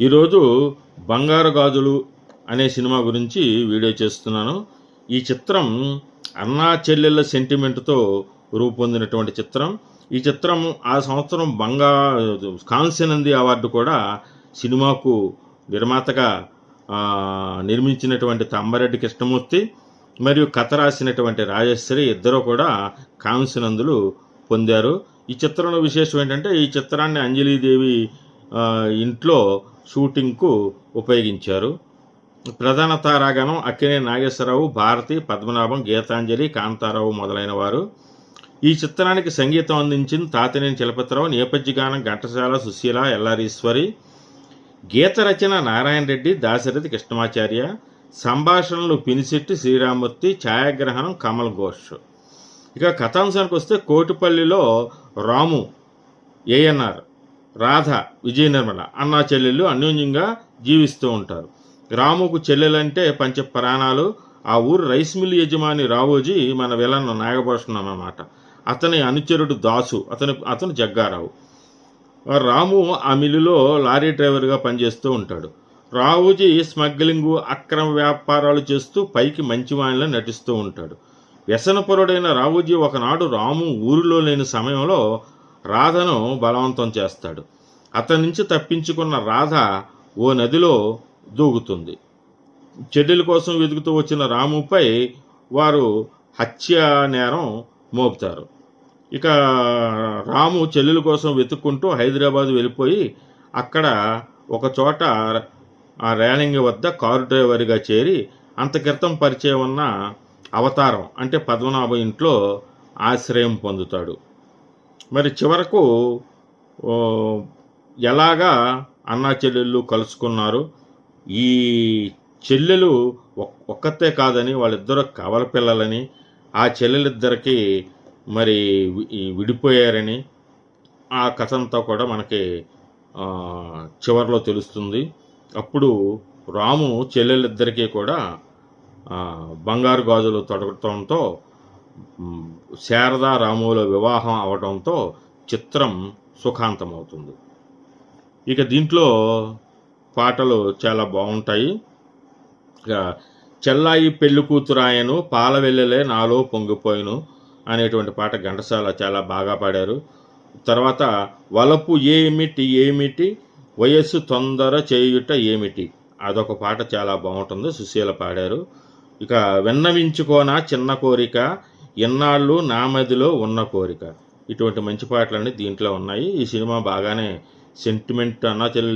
ఈరోజు బంగారు గాజులు అనే సినిమా గురించి వీడియో చేస్తున్నాను. ఈ చిత్రం అన్నా చెల్లెళ్ళ సెంటిమెంట్తో రూపొందినటువంటి చిత్రం. ఈ చిత్రం ఆ సంవత్సరం బంగా కాంస్యనంది అవార్డు కూడా సినిమాకు నిర్మాతగా నిర్మించినటువంటి తమ్మారెడ్డి కృష్ణమూర్తి మరియు కథ రాసినటువంటి రాజేశ్వరి ఇద్దరు కూడా కాంస్యనందులు పొందారు. ఈ చిత్రంలో విశేషం ఏంటంటే ఈ చిత్రాన్ని అంజలీదేవి ఇంట్లో షూటింగ్కు ఉపయోగించారు. ప్రధాన తారాగణం అక్కినే నాగేశ్వరరావు భారతి పద్మనాభం గీతాంజలి కాంతారావు మొదలైన వారు ఈ చిత్రానికి సంగీతం అందించింది తాతినేని చలపతిరావు నేపథ్య గానం ఘంటసాల సుశీల ఎల్లారీశ్వరి గీత రచన నారాయణ రెడ్డి దాశరథి కృష్ణమాచార్య సంభాషణలు పినిశెట్టి శ్రీరామూర్తి ఛాయాగ్రహణం కమల్ ఘోష్. ఇక కథాంశానికి వస్తే కోటిపల్లిలో రాము ఏఎన్ఆర్. రాధ విజయ నిర్మల అన్నా చెల్లెళ్ళు అన్యోన్యంగా జీవిస్తూ ఉంటారు. రాముకు చెల్లెలంటే పంచ ప్రాణాలు. ఆ ఊరు రైస్ మిల్ యజమాని రావోజీ మన విలన్ నాగభూషణం అన్నమాట. అతని అనుచరుడు దాసు అతని అతను జగ్గారావు. రాము ఆ మిల్లులో లారీ డ్రైవర్గా పనిచేస్తూ ఉంటాడు. రావుజీ స్మగ్లింగు అక్రమ వ్యాపారాలు చేస్తూ పైకి మంచివాణిలా నటిస్తూ ఉంటాడు. వ్యసనపరుడైన రావుజీ ఒకనాడు రాము ఊరిలో లేని సమయంలో రాధను బలవంతం చేస్తాడు. అతని నుంచి తప్పించుకున్న రాధ ఓ నదిలో దూకుతుంది. చెల్లెల కోసం వెతుకుతూ వచ్చిన రాముపై వారు హత్య నేరం మోపుతారు. ఇక రాము చెల్లెల కోసం వెతుక్కుంటూ హైదరాబాద్ వెళ్ళిపోయి అక్కడ ఒక చోట ఆ రేలింగ్ వద్ద కారు డ్రైవర్గా చేరి అంత క్రితం పరిచయం ఉన్న అవతారం అంటే పద్మనాభ ఇంట్లో ఆశ్రయం పొందుతాడు. మరి చివరకు ఎలాగా అన్నా చెల్లెళ్ళు కలుసుకున్నారు? ఈ చెల్లెలు ఒక్కతే కాదని వాళ్ళిద్దరు కవల పిల్లలని ఆ చెల్లెలిద్దరికి మరి వి- విడిపోయారని ఆ కథ అంతా కూడా మనకి చివరిలో తెలుస్తుంది. అప్పుడు రాము చెల్లెలిద్దరికీ కూడా బంగారు గాజులు తొడగటంతో శారదా రాముల వివాహం అవడంతో చిత్రం సుఖాంతమవుతుంది. ఇక దీంట్లో పాటలు చాలా బాగుంటాయి. ఇక చెల్లాయి పెళ్ళి కూతురాయను పాలవెల్లెలే నాలో పొంగిపోయిను అనేటువంటి పాట ఘంటసాల చాలా బాగా పాడారు. తర్వాత వలపు ఏమిటి ఏమిటి వయస్సు తొందర చేయుట ఏమిటి అదొక పాట చాలా బాగుంటుంది. సుశీల పాడారు. ఇక విన్నవించుకోనా చిన్న కోరిక ఎన్నాళ్ళు నా మదిలో ఉన్న కోరిక. ఇటువంటి మంచి పాటలన్నీ దీంట్లో ఉన్నాయి. ఈ సినిమా బాగానే సెంటిమెంట్ అన్నా చెల్లి